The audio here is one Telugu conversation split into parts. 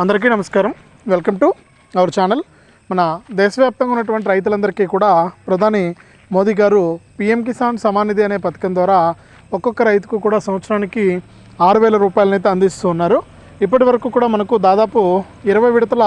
అందరికీ నమస్కారం. Welcome to our channel. మన దేశవ్యాప్తంగా ఉన్నటువంటి రైతులందరికీ కూడా ప్రధాని మోదీ గారు పిఎం కిసాన్ సమానిధి అనే పథకం ద్వారా ఒక్కొక్క రైతుకు కూడా సంవత్సరానికి ఆరు వేల రూపాయలనైతే అందిస్తూ ఉన్నారు. ఇప్పటి వరకు కూడా మనకు దాదాపు ఇరవై విడతల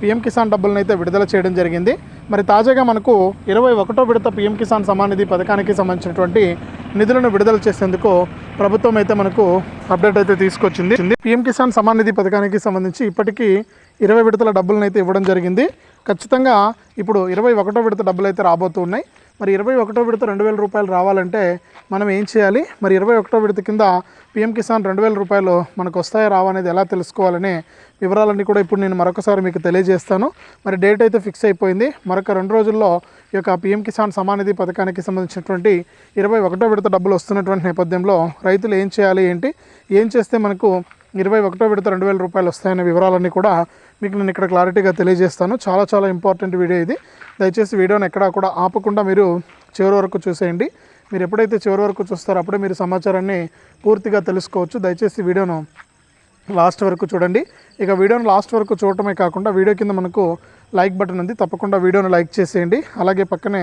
పిఎం కిసాన్ డబ్బులను అయితే విడుదల చేయడం జరిగింది. మరి తాజాగా మనకు ఇరవై ఒకటో విడత పిఎం కిసాన్ సమానిధి పథకానికి సంబంధించినటువంటి నిధులను విడుదల చేసేందుకు ప్రభుత్వం అయితే మనకు అప్డేట్ అయితే తీసుకొచ్చింది. పిఎం కిసాన్ సమాన్ నిధి పథకానికి సంబంధించి ఇప్పటికీ ఇరవై విడతల డబ్బులను అయితే ఇవ్వడం జరిగింది. ఖచ్చితంగా ఇప్పుడు ఇరవై ఒకటో విడత డబ్బులు అయితే రాబోతున్నాయి మరి ఇరవై ఒకటో విడత రెండు వేల రూపాయలు రావాలంటే మనం ఏం చేయాలి? మరి ఇరవై ఒకటో విడత కింద పిఎం కిసాన్ రెండు వేల రూపాయలు మనకు వస్తాయా రావా అనేది ఎలా తెలుసుకోవాలనే వివరాలన్నీ కూడా ఇప్పుడు నేను మరొకసారి మీకు తెలియజేస్తాను. మరి డేట్ అయితే ఫిక్స్ అయిపోయింది. మరొక రెండు రోజుల్లో ఈ యొక్క పిఎం కిసాన్ సమానిధి పథకానికి సంబంధించినటువంటి ఇరవై ఒకటో విడత డబ్బులు వస్తున్నటువంటి నేపథ్యంలో రైతులు ఏం చేయాలి ఏంటి? ఏం చేస్తే మనకు ఇరవై ఒకటో విడత రెండు వేల రూపాయలు వస్తాయనే వివరాలన్నీ కూడా మీకు నేను ఇక్కడ క్లారిటీగా తెలియజేస్తాను. చాలా చాలా ఇంపార్టెంట్ వీడియో ఇది. దయచేసి వీడియోని ఎక్కడా కూడా ఆపకుండా మీరు చివరి వరకు చూసేయండి. మీరు ఎప్పుడైతే చివరి వరకు చూస్తారో అప్పుడే మీరు సమాచారాన్ని పూర్తిగా తెలుసుకోవచ్చు. దయచేసి వీడియోను లాస్ట్ వరకు చూడండి. ఇక వీడియోను లాస్ట్ వరకు చూడటమే కాకుండా వీడియో కింద మనకు లైక్ బటన్ ఉంది. తప్పకుండా వీడియోను లైక్ చేసేయండి. అలాగే పక్కనే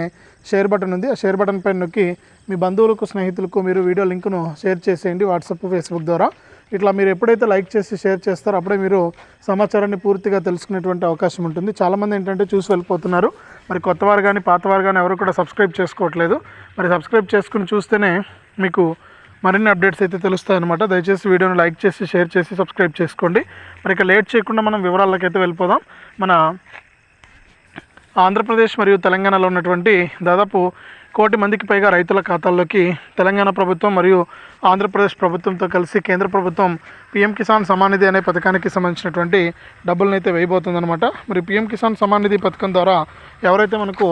షేర్ బటన్ ఉంది. ఆ షేర్ బటన్ పైన నొక్కి మీ బంధువులకు స్నేహితులకు మీరు వీడియో లింకును షేర్ చేసేయండి. వాట్సాప్ ఫేస్బుక్ ద్వారా. ఇట్లా మీరు ఎప్పుడైతే లైక్ చేసి షేర్ చేస్తారో అప్పుడే మీరు సమాచారాన్ని పూర్తిగా తెలుసుకునేటువంటి అవకాశం ఉంటుంది. చాలామంది ఏంటంటే చూసి వెళ్ళిపోతున్నారు. మరి కొత్తవారు కానీ పాతవారు కానీ ఎవరు కూడా సబ్స్క్రైబ్ చేసుకోవట్లేదు. మరి సబ్స్క్రైబ్ చేసుకుని చూస్తేనే మీకు మరిన్ని అప్డేట్స్ అయితే తెలుస్తాయి అనమాట దయచేసి వీడియోని లైక్ చేసి షేర్ చేసి సబ్స్క్రైబ్ చేసుకోండి. మరి ఇక లేట్ చేయకుండా మనం వివరాలకి అయితే వెళ్ళిపోదాం. మన ఆంధ్రప్రదేశ్ మరియు తెలంగాణలో ఉన్నటువంటి దాదాపు కోటి మందికి పైగా రైతుల ఖాతాల్లోకి తెలంగాణ ప్రభుత్వం మరియు ఆంధ్రప్రదేశ్ ప్రభుత్వంతో కలిసి కేంద్ర ప్రభుత్వం పిఎం కిసాన్ సమానిధి అనే పథకానికి సంబంధించినటువంటి డబ్బులను అయితే వేయబోతుందన్నమాట. మరి పిఎం కిసాన్ సమానిధి పథకం ద్వారా ఎవరైతే మనకు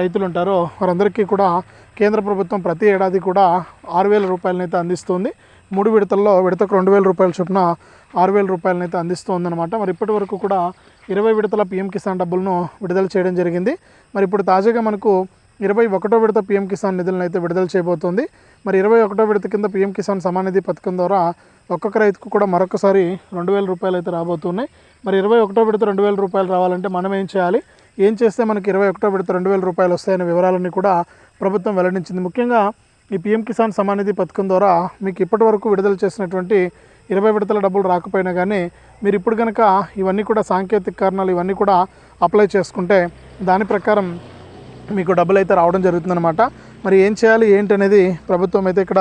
రైతులు ఉంటారో వారందరికీ కూడా కేంద్ర ప్రభుత్వం ప్రతి ఏడాది కూడా ఆరు వేల రూపాయలనైతే అందిస్తుంది. మూడు విడతల్లో విడతకు రెండు వేల రూపాయల చొప్పున ఆరు వేల రూపాయలనైతే అందిస్తుందన్నమాట. మరి ఇప్పటి వరకు కూడా ఇరవై విడతల పిఎం కిసాన్ డబ్బులను విడుదల చేయడం జరిగింది. మరి ఇప్పుడు తాజాగా మనకు ఇరవై ఒకటో విడత పిఎం కిసాన్ నిధులను అయితే విడుదల చేయబోతోంది. మరి ఇరవై ఒకటో విడత కింద పిఎం కిసాన్ సమానిధి పథకం ద్వారా ఒక్కొక్క రైతుకు కూడా మరొకసారి రెండు వేల రూపాయలు అయితే రాబోతున్నాయి. మరి ఇరవై ఒకటో విడత రెండు వేల రూపాయలు రావాలంటే మనం ఏం చేయాలి? ఏం చేస్తే మనకి ఇరవై ఒకటో విడత రెండు వేల రూపాయలు వస్తాయనే వివరాలన్నీ కూడా ప్రభుత్వం వెల్లడించింది. ముఖ్యంగా ఈ పిఎం కిసాన్ సమానిధి పథకం ద్వారా మీకు ఇప్పటి వరకు విడుదల చేసినటువంటి ఇరవై విడతల డబ్బులు రాకపోయినా కానీ మీరు ఇప్పుడు కనుక ఇవన్నీ కూడా సాంకేతిక కారణాలు ఇవన్నీ కూడా అప్లై చేసుకుంటే దాని ప్రకారం మీకు డబ్బులు అయితే రావడం జరుగుతుందన్నమాట. మరి ఏం చేయాలి ఏంటనేది ప్రభుత్వం అయితే ఇక్కడ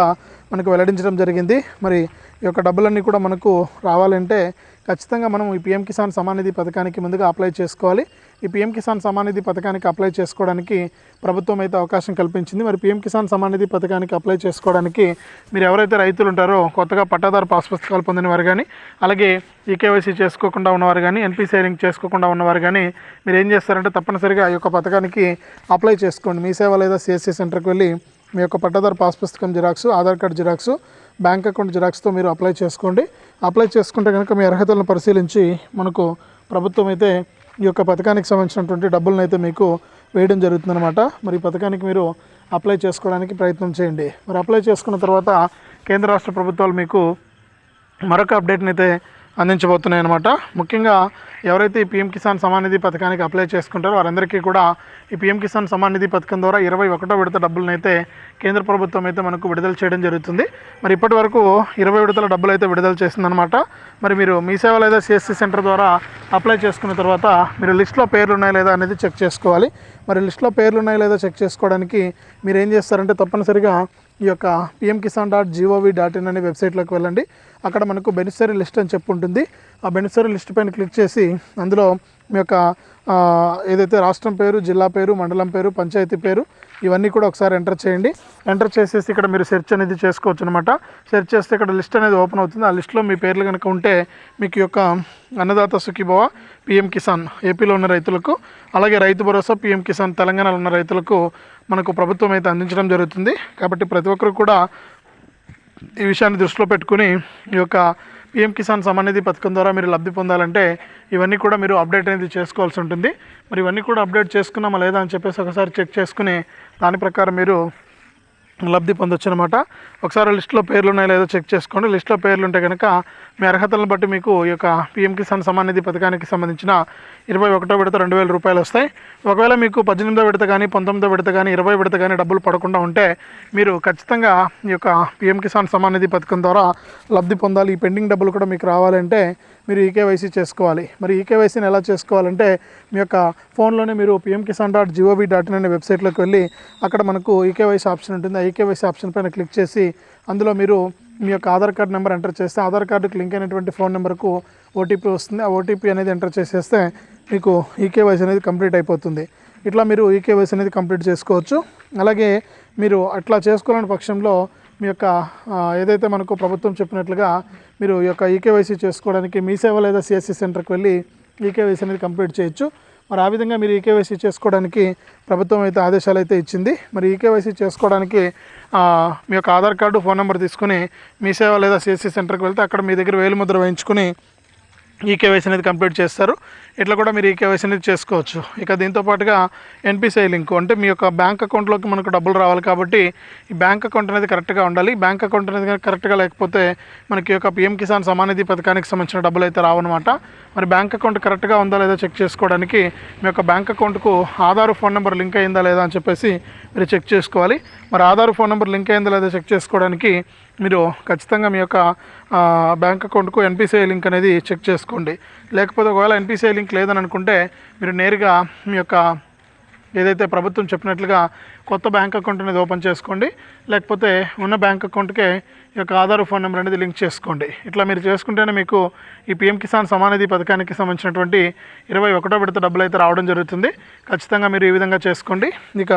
మనకు వెల్లడించడం జరిగింది. మరి ఈ యొక్క డబ్బులన్నీ కూడా మనకు రావాలంటే ఖచ్చితంగా మనం ఈ పిఎం కిసాన్ సమానిధి పథకానికి ముందుగా అప్లై చేసుకోవాలి. ఈ పిఎం కిసాన్ సమానిధి పథకానికి అప్లై చేసుకోవడానికి ప్రభుత్వం అయితే అవకాశం కల్పించింది. మరి పిఎం కిసాన్ సమానిధి పథకానికి అప్లై చేసుకోవడానికి మీరు ఎవరైతే రైతులు ఉంటారో కొత్తగా పట్టాదారు పాస్ పుస్తకాలు పొందిన వారు కానీ అలాగే ఈకేవైసీ చేసుకోకుండా ఉన్నవారు కానీ ఎన్పీ సేవింగ్ చేసుకోకుండా ఉన్నవారు కానీ మీరు ఏం చేస్తారంటే తప్పనిసరిగా ఈ యొక్క పథకానికి అప్లై చేసుకోండి. మీ సేవ లేదా సిఎస్సి సెంటర్కి వెళ్ళి మీ యొక్క పట్టాదారు పాస్ పుస్తకం xerox Aadhaar card xerox bank account జిరాక్స్తో మీరు అప్లై చేసుకోండి. అప్లై చేసుకుంటే కనుక మీ అర్హతలను పరిశీలించి మనకు ప్రభుత్వం అయితే ఈ యొక్క పథకానికి సంబంధించినటువంటి డబ్బులను అయితే మీకు వేయడం జరుగుతుందన్నమాట. మరి ఈ పథకానికి మీరు అప్లై చేసుకోవడానికి ప్రయత్నం చేయండి. మరి అప్లై చేసుకున్న తర్వాత కేంద్ర రాష్ట్ర ప్రభుత్వాలు మీకు మరొక అప్డేట్ని అయితే అందించబోతున్నాయి అనమాట ముఖ్యంగా ఎవరైతే ఈ పిఎం కిసాన్ సమాన్ నిధి పథకానికి అప్లై చేసుకుంటారో వారందరికీ కూడా ఈ పిఎం కిసాన్ సమాన్ నిధి పథకం ద్వారా ఇరవై ఒకటో విడత డబ్బులను అయితే కేంద్ర ప్రభుత్వం అయితే మనకు విడుదల చేయడం జరుగుతుంది. మరి ఇప్పటి వరకు ఇరవై విడతల డబ్బులు అయితే విడుదల చేసిందనమాట మరి మీరు మీ సేవ లేదా సిఎస్సి సెంటర్ ద్వారా అప్లై చేసుకున్న తర్వాత మీరు లిస్ట్లో పేర్లు ఉన్నాయా లేదా అనేది చెక్ చేసుకోవాలి. మరి లిస్ట్లో పేర్లు ఉన్నాయా లేదా చెక్ చేసుకోవడానికి మీరు ఏం చేస్తారంటే తప్పనిసరిగా ఈ యొక్క PM Kisan dot G O V dot in అనే వెబ్సైట్లోకి వెళ్ళండి. అక్కడ మనకు బెనిఫిషరీ లిస్ట్ అని చెప్పి ఉంటుంది ఆ బెనిఫిషరీ లిస్ట్ పైన క్లిక్ చేసి అందులో మీ యొక్క ఏదైతే రాష్ట్రం పేరు జిల్లా పేరు మండలం పేరు పంచాయతీ పేరు ఇవన్నీ కూడా ఒకసారి ఎంటర్ చేయండి. ఎంటర్ చేసేసి ఇక్కడ మీరు సెర్చ్ అనేది చేసుకోవచ్చు అనమాట సెర్చ్ చేస్తే ఇక్కడ లిస్ట్ అనేది ఓపెన్ అవుతుంది. ఆ లిస్ట్లో మీ పేర్లు కనుక ఉంటే మీకు యొక్క అన్నదాత సుఖీభవ పిఎం కిసాన్ ఏపీలో ఉన్న రైతులకు అలాగే రైతు భరోసా పిఎం కిసాన్ తెలంగాణలో ఉన్న రైతులకు మనకు ప్రభుత్వం అయితే అందించడం జరుగుతుంది. కాబట్టి ప్రతి ఒక్కరు కూడా ఈ విషయాన్ని దృష్టిలో పెట్టుకుని ఈ యొక్క పిఎం కిసాన్ సమానిధి పథకం ద్వారా మీరు లబ్ధి పొందాలంటే ఇవన్నీ కూడా మీరు అప్డేట్ అనేది చేసుకోవాల్సి ఉంటుంది. మరి ఇవన్నీ కూడా అప్డేట్ చేసుకున్నామా లేదా అని చెప్పేసి ఒకసారి చెక్ చేసుకుని దాని ప్రకారం మీరు లబ్ధి పొందొచ్చు అనమాట ఒకసారి లిస్ట్లో పేర్లు ఉన్నాయో లేదో చెక్ చేసుకోండి. లిస్ట్లో పేర్లు ఉంటే కనుక మీ అర్హతలను బట్టి మీకు ఈ యొక్క పిఎం కిసాన్ సమాన్ నిధి పథకానికి సంబంధించిన ఇరవై ఒకటో విడత రెండు వేల రూపాయలు వస్తాయి. ఒకవేళ మీకు పద్దెనిమిదో విడత కానీ పంతొమ్మిదో విడత కానీ ఇరవై విడత కానీ డబ్బులు పడకుండా ఉంటే మీరు ఖచ్చితంగా ఈ యొక్క పిఎం కిసాన్ సమాన్ నిధి పథకం ద్వారా లబ్ధి పొందాలి. ఈ పెండింగ్ డబ్బులు కూడా మీకు రావాలంటే మీరు ఈకేవైసీ చేసుకోవాలి. మరి ఈకేవైసీని ఎలా చేసుకోవాలంటే మీ యొక్క ఫోన్లోనే మీరు PM Kisan dot G O V dot in అనే వెబ్సైట్లోకి వెళ్ళి అక్కడ మనకు ఈకేవైసీ ఆప్షన్ ఉంటుంది. ఆ ఈకేవైసీ ఆప్షన్ పైన క్లిక్ చేసి అందులో మీరు మీ యొక్క ఆధార్ కార్డు నెంబర్ ఎంటర్ చేస్తే ఆధార్ కార్డుకి లింక్ అయినటువంటి ఫోన్ నెంబర్కు ఓటీపీ వస్తుంది. ఆ ఓటీపీ అనేది ఎంటర్ చేసేస్తే మీకు ఈకేవైసీ అనేది కంప్లీట్ అయిపోతుంది. ఇట్లా మీరు ఈకేవైసీ అనేది కంప్లీట్ చేసుకోవచ్చు. అలాగే మీరు అట్లా చేసుకోలేని పక్షంలో మీ యొక్క ఏదైతే మనకు ప్రభుత్వం చెప్పినట్లుగా మీరు ఈ యొక్క ఈకేవైసీ చేసుకోవడానికి మీ సేవ లేదా సిఎస్సి సెంటర్కి వెళ్ళి ఈకేవైసీ అనేది కంప్లీట్ చేయొచ్చు. మరి ఆ విధంగా మీరు ఈకేవైసీ చేసుకోవడానికి ప్రభుత్వం అయితే ఆదేశాలు అయితే ఇచ్చింది. మరి ఈకేవైసీ చేసుకోవడానికి మీ యొక్క ఆధార్ కార్డు ఫోన్ నెంబర్ తీసుకుని మీ సేవ లేదా సిఎస్సి సెంటర్కి వెళ్తే అక్కడ మీ దగ్గర వేలు ముద్ర వేయించుకుని ఈకేవైసీ అనేది కంప్లీట్ చేస్తారు. ఇట్లా కూడా మీరు ఈకేవైసీ అనేది చేసుకోవచ్చు. ఇక దీంతో పాటుగా ఎన్పిసిఐ లింక్. అంటే మీ యొక్క బ్యాంక్ అకౌంట్లోకి మనకు డబ్బులు రావాలి కాబట్టి ఈ బ్యాంక్ అకౌంట్ అనేది కరెక్ట్గా ఉండాలి. బ్యాంక్ అకౌంట్ అనేది కరెక్ట్గా లేకపోతే మనకి యొక్క పిఎం కిసాన్ సమానిధి పథకానికి సంబంధించిన డబ్బులు అయితే రావన్నమాట. మరి బ్యాంక్ అకౌంట్ కరెక్ట్గా ఉందా లేదా చెక్ చేసుకోవడానికి మీ యొక్క బ్యాంక్ అకౌంట్కు ఆధార్ ఫోన్ నెంబర్ లింక్ అయిందా లేదా అని చెప్పేసి మీరు చెక్ చేసుకోవాలి. మరి ఆధార్ ఫోన్ నెంబర్ లింక్ అయిందా లేదా చెక్ చేసుకోవడానికి మీరు ఖచ్చితంగా మీ యొక్క బ్యాంక్ అకౌంట్కు ఎన్పిసిఐ లింక్ అనేది చెక్ చేసుకోండి. లేకపోతే ఒకవేళ ఎన్పిసిఐ లింక్ లేదని అనుకుంటే మీరు నేరుగా మీ యొక్క ఏదైతే ప్రభుత్వం చెప్పినట్లుగా కొత్త బ్యాంక్ అకౌంట్ అనేది ఓపెన్ చేసుకోండి లేకపోతే ఉన్న బ్యాంక్ అకౌంట్కే ఈ యొక్క ఆధార్ ఫోన్ నెంబర్ అనేది లింక్ చేసుకోండి. ఇట్లా మీరు చేసుకుంటేనే మీకు ఈ పిఎం కిసాన్ సమానిధి పథకానికి సంబంధించినటువంటి ఇరవై ఒకటో విడత డబ్బులు అయితే రావడం జరుగుతుంది. ఖచ్చితంగా మీరు ఈ విధంగా చేసుకోండి. ఇక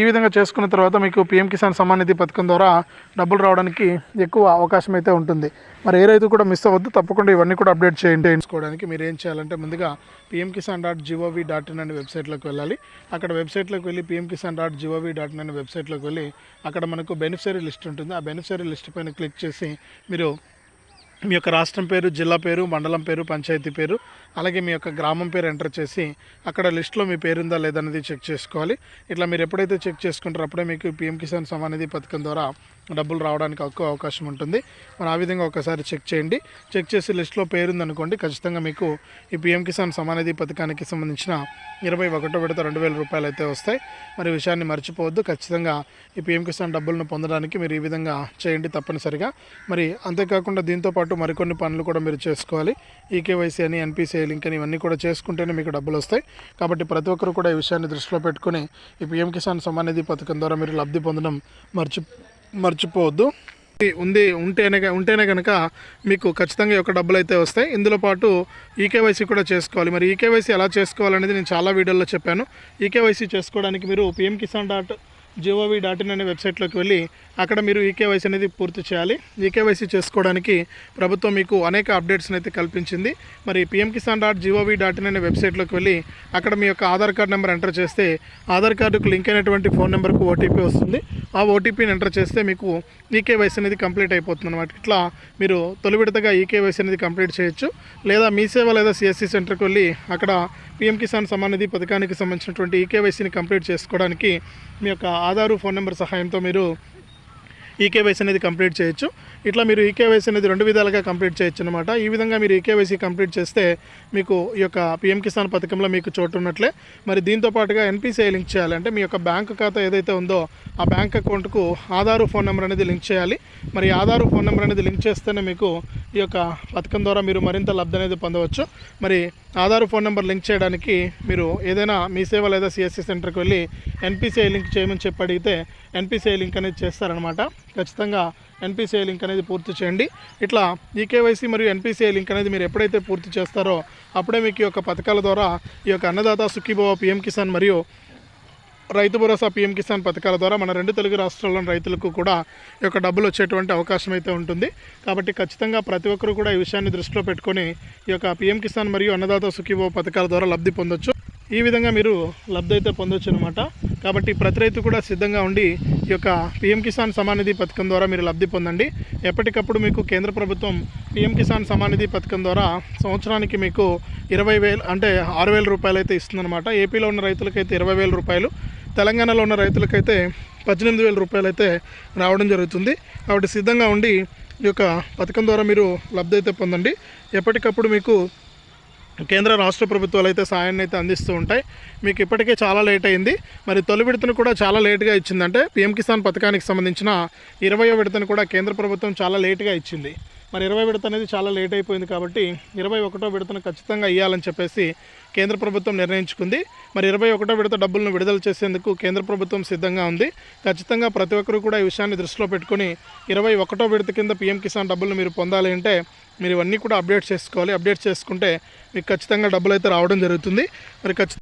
ఈ విధంగా చేసుకున్న తర్వాత మీకు పిఎం కిసాన్ సమానిధి పథకం ద్వారా డబ్బులు రావడానికి ఎక్కువ అవకాశం అయితే ఉంటుంది. మరి ఏ రైతు కూడా మిస్ అవ్వద్దు తప్పకుండా ఇవన్నీ కూడా అప్డేట్ చేయండి. చేసుకోవడానికి మీరు ఏం చేయాలంటే ముందుగా PM Kisan dot G O V dot in అనే వెబ్సైట్లోకి వెళ్ళాలి. అక్కడ వెబ్సైట్లోకి వెళ్ళి PM Kisan dot G O V dot in అనే వెబ్సైట్లోకి వెళ్ళి అక్కడ మనకు బెనిఫిషరీ లిస్ట్ ఉంటుంది. ఆ బెనిఫిషరీ లిస్ట్ పైన క్లిక్ చేసి మీరు మీ యొక్క రాష్ట్రం పేరు జిల్లా పేరు మండలం పేరు పంచాయతీ పేరు అలాగే మీ యొక్క గ్రామం పేరు ఎంటర్ చేసి అక్కడ లిస్ట్లో మీ పేరు ఉందా లేదనేది చెక్ చేసుకోవాలి. ఇట్లా మీరు ఎప్పుడైతే చెక్ చేసుకుంటారో అప్పుడే మీకు పిఎం కిసాన్ సమానిధి పథకం ద్వారా డబ్బులు రావడానికి ఎక్కువ అవకాశం ఉంటుంది. మరి ఆ విధంగా ఒకసారి చెక్ చేయండి. చెక్ చేసి లిస్ట్లో పేరుందనుకోండి ఖచ్చితంగా మీకు ఈ పిఎం కిసాన్ సమానిధి పథకానికి సంబంధించిన ఇరవై ఒకటో విడత రెండు వేల రూపాయలు అయితే వస్తాయి. మరి విషయాన్ని మర్చిపోవద్దు. ఖచ్చితంగా ఈ పిఎం కిసాన్ డబ్బులను పొందడానికి మీరు ఈ విధంగా చేయండి తప్పనిసరిగా. మరి అంతేకాకుండా దీంతో పాటు మరికొన్ని పనులు కూడా మీరు చేసుకోవాలి. ఈకేవైసీ అని ఎన్పిసిఐ లింక్ అని ఇవన్నీ కూడా చేసుకుంటేనే మీకు డబ్బులు వస్తాయి. కాబట్టి ప్రతి ఒక్కరు కూడా ఈ విషయాన్ని దృష్టిలో పెట్టుకుని ఈ పిఎం కిసాన్ సమానిధి పథకం ద్వారా మీరు లబ్ధి పొందడం మర్చి మర్చిపోవద్దు. ఉంది ఉంటేనే ఉంటేనే కనుక మీకు ఖచ్చితంగా యొక్క డబ్బులు అయితే వస్తాయి. ఇందులో పాటు ఈకేవైసీ కూడా చేసుకోవాలి. మరి ఈకేవైసీ ఎలా చేసుకోవాలనేది నేను చాలా వీడియోల్లో చెప్పాను. ఈకేవైసీ చేసుకోవడానికి మీరు PM Kisan dot G O V dot in అనే వెబ్సైట్లోకి వెళ్ళి అక్కడ మీరు ఈకేవైసీ అనేది పూర్తి చేయాలి. ఈకేవైసీ చేసుకోవడానికి ప్రభుత్వం మీకు అనేక అప్డేట్స్ని అయితే కల్పించింది. మరి PM Kisan dot G O V dot in అనే వెబ్సైట్లోకి వెళ్ళి అక్కడ మీ యొక్క ఆధార్ కార్డ్ నెంబర్ ఎంటర్ చేస్తే ఆధార్ కార్డుకు లింక్ అయినటువంటి ఫోన్ నెంబర్కు ఓటీపీ వస్తుంది. ఆ ఓటీపీని ఎంటర్ చేస్తే మీకు ఈకేవైసీ అనేది కంప్లీట్ అయిపోతుంది అనమాట ఇట్లా మీరు తొలి విడతగా ఈకేవైసీ అనేది కంప్లీట్ చేయొచ్చు. లేదా మీ సేవ లేదా సిఎస్సి సెంటర్కి వెళ్ళి అక్కడ పిఎం కిసాన్ సమానిధి పథకానికి సంబంధించినటువంటి ఈకేవైసీని కంప్లీట్ చేసుకోవడానికి మీ యొక్క ఆధారు ఫోన్ నెంబర్ సహాయంతో మీరు ఈకేవైసీ అనేది కంప్లీట్ చేయొచ్చు. ఇట్లా మీరు ఈకేవైసీ అనేది రెండు విధాలుగా కంప్లీట్ చేయొచ్చు అనమాట ఈ విధంగా మీరు ఈకేవైసీ కంప్లీట్ చేస్తే మీకు ఈ యొక్క పిఎం కిసాన్ పథకంలో మీకు చోటు ఉన్నట్లే. మరి దీంతో పాటుగా ఎన్పిసిఐ లింక్ చేయాలంటే మీ యొక్క బ్యాంక్ ఖాతా ఏదైతే ఉందో ఆ బ్యాంక్ అకౌంట్కు ఆధారు ఫోన్ నెంబర్ అనేది లింక్ చేయాలి. మరి ఆధారు ఫోన్ నెంబర్ అనేది లింక్ చేస్తేనే మీకు ఈ యొక్క పథకం ద్వారా మీరు మరింత లబ్ధి అనేది పొందవచ్చు. మరి ఆధార్ ఫోన్ నెంబర్ లింక్ చేయడానికి మీరు ఏదైనా మీ సేవ లేదా సిఎస్సి సెంటర్కి వెళ్ళి ఎన్పిసిఐ లింక్ చేయమని చెప్పి అడిగితే ఎన్పిసిఐ లింక్ అనేది చేస్తారనమాట ఖచ్చితంగా ఎన్పిసిఐ లింక్ అనేది పూర్తి చేయండి. ఇట్లా ఈకేవైసీ మరియు ఎన్పిసిఐ లింక్ అనేది మీరు ఎప్పుడైతే పూర్తి చేస్తారో అప్పుడే మీకు ఈ యొక్క పథకాల ద్వారా ఈ యొక్క అన్నదాత సుఖీభవ పిఎం కిసాన్ మరియు రైతు భరోసా పీఎం కిసాన్ పథకాల ద్వారా మన రెండు తెలుగు రాష్ట్రాల్లోని రైతులకు కూడా ఈ యొక్క డబ్బులు వచ్చేటువంటి అవకాశం అయితే ఉంటుంది. కాబట్టి ఖచ్చితంగా ప్రతి ఒక్కరు కూడా ఈ విషయాన్ని దృష్టిలో పెట్టుకొని ఈ యొక్క పీఎం కిసాన్ మరియు అన్నదాత సుఖీభవ పథకాల ద్వారా లబ్ధి పొందొచ్చు. ఈ విధంగా మీరు లబ్ధి అయితే పొందొచ్చు అనమాట కాబట్టి ప్రతి రైతు కూడా సిద్ధంగా ఉండి ఈ యొక్క పీఎం కిసాన్ సమానిధి పథకం ద్వారా మీరు లబ్ధి పొందండి. ఎప్పటికప్పుడు మీకు కేంద్ర ప్రభుత్వం పీఎం కిసాన్ సమానిధి పథకం ద్వారా సంవత్సరానికి మీకు ఇరవై వేలు అంటే ఆరు వేల రూపాయలు అయితే ఇస్తుందన్నమాట. ఏపీలో ఉన్న రైతులకైతే ఇరవై వేల రూపాయలు తెలంగాణలో ఉన్న రైతులకైతే పద్దెనిమిది వేల రూపాయలు అయితే రావడం జరుగుతుంది. కాబట్టి సిద్ధంగా ఉండి ఈ యొక్క పథకం ద్వారా మీరు లబ్ధి అయితే పొందండి. ఎప్పటికప్పుడు మీకు కేంద్ర రాష్ట్ర ప్రభుత్వాలు అయితే సాయాన్ని అయితే అందిస్తూ ఉంటాయి. మీకు ఇప్పటికే చాలా లేట్ అయింది. మరి తొలి విడతను కూడా చాలా లేట్గా ఇచ్చిందంటే పిఎం కిసాన్ పథకానికి సంబంధించిన ఇరవయో విడతను కూడా కేంద్ర ప్రభుత్వం చాలా లేట్గా ఇచ్చింది. మరి ఇరవై విడత అనేది చాలా లేట్ అయిపోయింది కాబట్టి ఇరవై ఒకటో విడతను ఖచ్చితంగా ఇవ్వాలని చెప్పేసి కేంద్ర ప్రభుత్వం నిర్ణయించుకుంది. మరి ఇరవై ఒకటో విడత డబ్బులను విడుదల చేసేందుకు కేంద్ర ప్రభుత్వం సిద్ధంగా ఉంది. ఖచ్చితంగా ప్రతి ఒక్కరు కూడా ఈ విషయాన్ని దృష్టిలో పెట్టుకొని ఇరవై ఒకటో విడత కింద పీఎం కిసాన్ డబ్బులు మీరు పొందాలి అంటే మీరు ఇవన్నీ కూడా అప్డేట్ చేసుకోవాలి. అప్డేట్ చేసుకుంటే మీకు ఖచ్చితంగా డబ్బులు అయితే రావడం జరుగుతుంది. మరి ఖచ్చితంగా